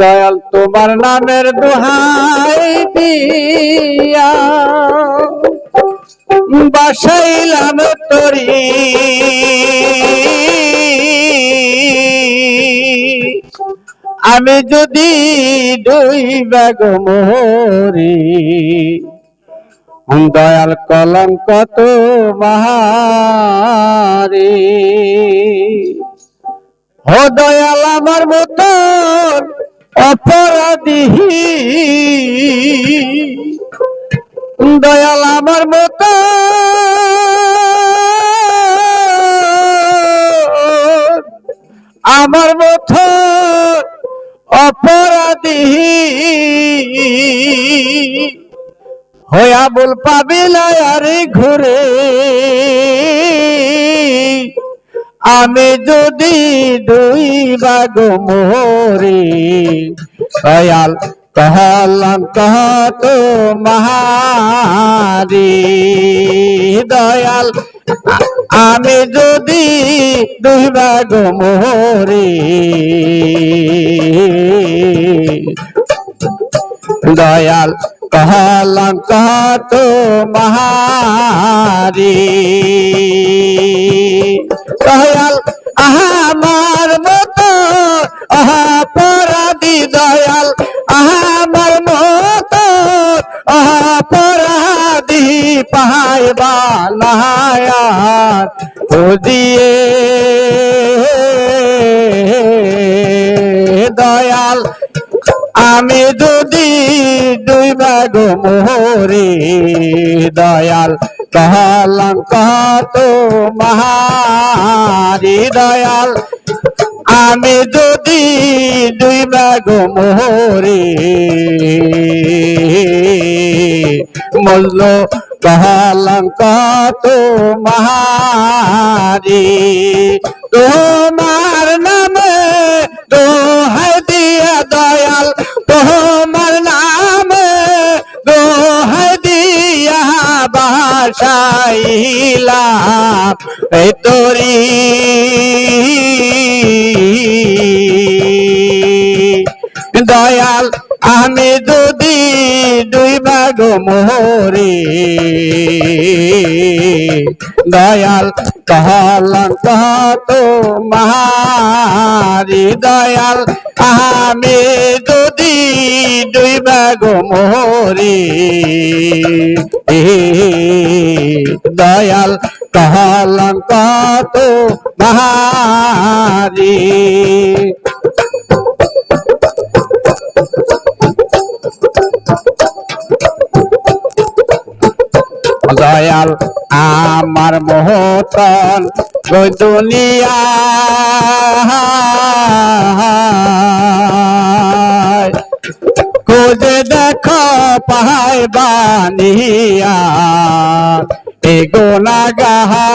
দয়াল তোমার নামের দোহাই দিয়া। বাসাইলাম তরি। আমি যদি দুই ব্যাগ মোহরি দয়াল কলঙ্ক তো মাহারি। ও দয়াল আমার মতন অপরাধী। দয়াল আমার মতো। আমার মতো অপরাধী। হয়া বল পাবি না আরে ঘুরে। আমি যদি দুই বাগ মোরে, দয়াল কহলাম কহ তো মহারি, দয়াল আমি যদি দুই বাগ মোরে। দয়াল কহলাম কহ তো মহারি দয়াল, আমার মতো অপরাধী দয়াল, আমার মতো অপরাধী পাইবা লায়ার খুঁজিয়ে। দয়াল, আমি যদি দুই বাগ মোহরে দয়াল কহলাম কত মহারি দয়াল। আমি যদি দুই বাগ মোহরে মূল্য কহলাম কত মহারি। তোমার নামে দোহাই এই তোরি। দয়াল, আমি দুদি, দুই ভাগ মোহরে। দয়াল, কহলাম কহ তো মারি দয়াল, আমি দুদি, দুই ভাগ মোহরে। দয়াল কহলাম কত মারি দয়াল আমার মোহতন দুনিয়া। খুঁজে দেখো পাহাই বানিয়া। এগোনা গাহা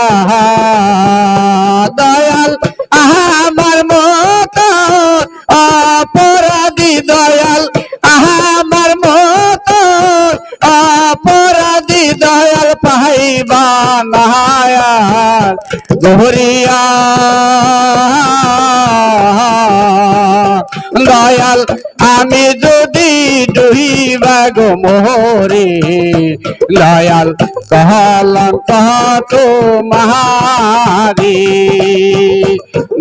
দয়াল, আমার মতো অপরাধী দয়াল, আমার মতো অপরাধী দয়াল পাইবা নায়ার গহরিয়া দয়াল, আমি দুই বাগ মোহরে দয়াল কহলাম কহ তো মারি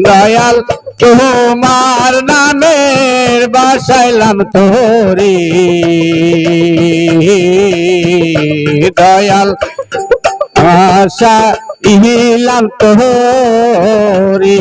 দয়াল তোমার নামের বাসাইলাম তোরে। দয়াল আশা ইহিলাম তোরে।